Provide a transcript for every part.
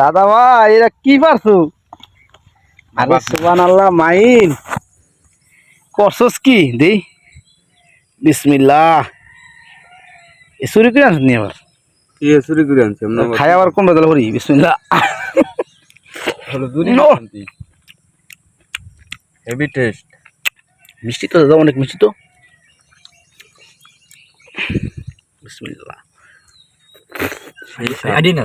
দাদা ভাই এরা কি পারছ? আরে সুবান আল্লাহ মাইন। করছস কি? দেই বিসমিল্লাহ। এ চুরি করে আনছ নি আবার? কি চুরি করে আনছি? আমরা খাই আবার কোন বদল করি? বিসমিল্লাহ. হেভি টেস্ট মিষ্টি তো দাদা অনেক মিষ্টি তো। বিসমিল্লাহ। আইডি না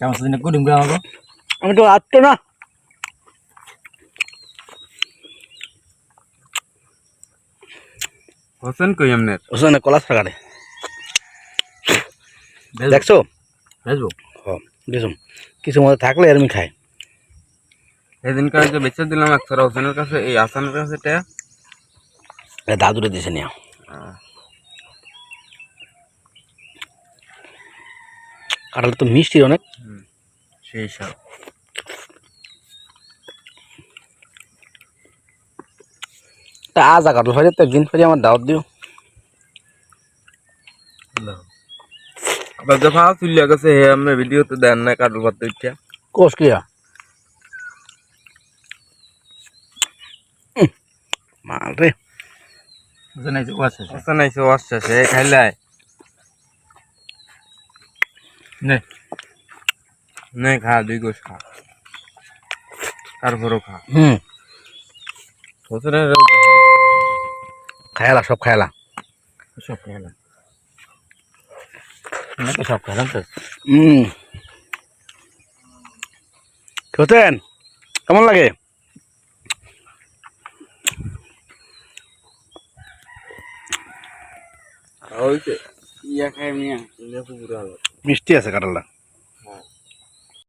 কেমন সেদিন কুড়িম গা আমাকে আমি তো আটটো না। হোসেন কই আমনের? ওখানে কলাস ফাঁকারে দেখছ? বুঝব হ্যাঁ দেখুন কিছু মধ্যে থাকলে আর আমি খাই সেদিন কাজ যে বেচে দিলাম একশো হোসেনের কাছে এই আসানের কাছে টা এ দাদুরে দিছে নিয়ে। কাঁঠাল তো মিষ্টি অনেক। সেই সব তা আজ কাঁঠাল ফাড়ি তো একদিন ফাড়ি আমার দাওয়াত দিও আবার যখন চুলিয়া গেছে হে আমি ভিডিওতে দেন না কাটল পাত্র ইচ্ছা কোষ কিয়া মাল রে আচ্ছা নাইছে আসছে সে খাইলাই নে নে খা দুই গোস খা। তারপরও খা। হুম। খায়ালা সব খায়ালা সব খাইলাম। সব খাইলাম তো। হুম। খেতেন কেমন লাগে? ইয়া মিষ্টি আছে কাঁঠালটা।